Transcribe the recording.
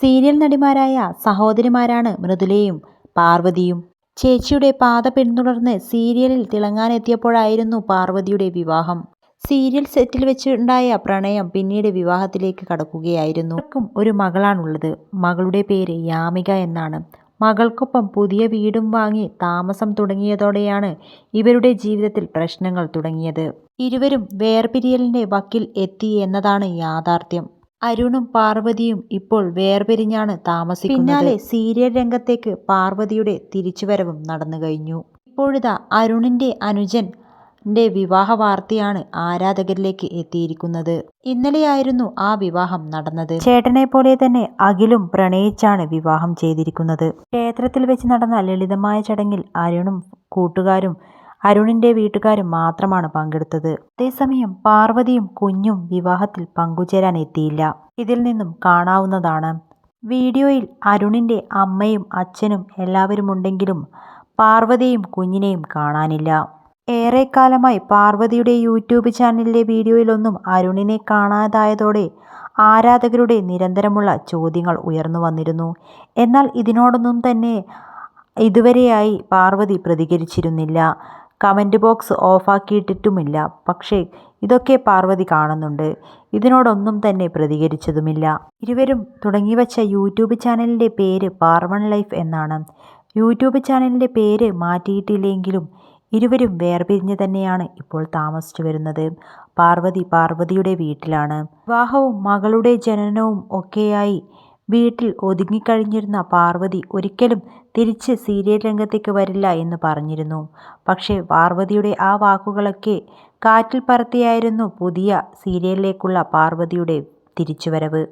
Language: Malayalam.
സീരിയൽ നടിമാരായ സഹോദരിമാരാണ് മൃദുലയും പാർവതിയും. ചേച്ചിയുടെ പാത പിന്തുടർന്ന് സീരിയലിൽ തിളങ്ങാനെത്തിയപ്പോഴായിരുന്നു പാർവതിയുടെ വിവാഹം. സീരിയൽ സെറ്റിൽ വെച്ചുണ്ടായ പ്രണയം പിന്നീട് വിവാഹത്തിലേക്ക് കടക്കുകയായിരുന്നു. അവർക്കും ഒരു മകളാണുള്ളത്. മകളുടെ പേര് യാമിക എന്നാണ്. മകൾക്കൊപ്പം പുതിയ വീടും വാങ്ങി താമസം തുടങ്ങിയതോടെയാണ് ഇവരുടെ ജീവിതത്തിൽ പ്രശ്നങ്ങൾ തുടങ്ങിയത്. ഇരുവരും വേർപിരിയലിന്റെ വക്കിൽ എത്തി എന്നതാണ് യാഥാർത്ഥ്യം. അരുണും പാർവതിയും ഇപ്പോൾ വേർപിരിഞ്ഞാണ് താമസിക്കുന്നത്. പിന്നാലെ സീരിയൽ രംഗത്തേക്ക് പാർവതിയുടെ തിരിച്ചുവരവും നടന്നു കഴിഞ്ഞു ഇപ്പോഴിതാ അരുണിന്റെ അനുജന്റെ വിവാഹ വാർത്തയാണ് ആരാധകരിലേക്ക് എത്തിയിരിക്കുന്നത്. ഇന്നലെയായിരുന്നു ആ വിവാഹം നടന്നത്. ചേട്ടനെ പോലെ തന്നെ അഖിലും പ്രണയിച്ചാണ് വിവാഹം ചെയ്തിരിക്കുന്നത്. ക്ഷേത്രത്തിൽ വെച്ച് നടന്ന ലളിതമായ ചടങ്ങിൽ അരുണും കൂട്ടുകാരും അരുണിന്റെ വീട്ടുകാരും മാത്രമാണ് പങ്കെടുത്തത്. അതേസമയം പാർവതിയും കുഞ്ഞും വിവാഹത്തിൽ പങ്കുചേരാൻ എത്തിയില്ല. ഇതിൽ നിന്നും കാണാവുന്നതാണ്. വീഡിയോയിൽ അരുണിന്റെ അമ്മയും അച്ഛനും എല്ലാവരുമുണ്ടെങ്കിലും പാർവതിയും കുഞ്ഞിനെയും കാണാനില്ല. ഏറെക്കാലമായി പാർവതിയുടെ യൂട്യൂബ് ചാനലിലെ വീഡിയോയിലൊന്നും അരുണിനെ കാണാതായതോടെ ആരാധകരുടെ നിരന്തരമുള്ള ചോദ്യങ്ങൾ ഉയർന്നു വന്നിരുന്നു എന്നാൽ ഇതിനോടൊന്നും തന്നെ ഇതുവരെയായി പാർവതി പ്രതികരിച്ചിരുന്നില്ല. കമന്റ് ബോക്സ് ഓഫാക്കിയിട്ടിട്ടുമില്ല പക്ഷേ ഇതൊക്കെ പാർവതി കാണുന്നുണ്ട്. ഇതിനോടൊന്നും തന്നെ പ്രതികരിച്ചതുമില്ല. ഇരുവരും തുടങ്ങിവച്ച യൂട്യൂബ് ചാനലിന്റെ പേര് പാർവൺ ലൈഫ് എന്നാണ്. യൂട്യൂബ് ചാനലിന്റെ പേര് മാറ്റിയിട്ടില്ലെങ്കിലും ഇരുവരും വേർപിരിഞ്ഞ് തന്നെയാണ് ഇപ്പോൾ താമസിച്ചു വരുന്നത്. പാർവതി പാർവതിയുടെ വീട്ടിലാണ്. വിവാഹവും മകളുടെ ജനനവും ഒക്കെയായി വീട്ടിൽ ഒതുങ്ങിക്കഴിഞ്ഞിരുന്ന പാർവതി ഒരിക്കലും തിരിച്ച് സീരിയൽ രംഗത്തേക്ക് വരില്ല എന്ന് പറഞ്ഞിരുന്നു. പക്ഷേ പാർവതിയുടെ ആ വാക്കുകളൊക്കെ കാറ്റിൽ പറത്തിയായിരുന്നു പുതിയ സീരിയലിലേക്കുള്ള പാർവതിയുടെ തിരിച്ചുവരവ്.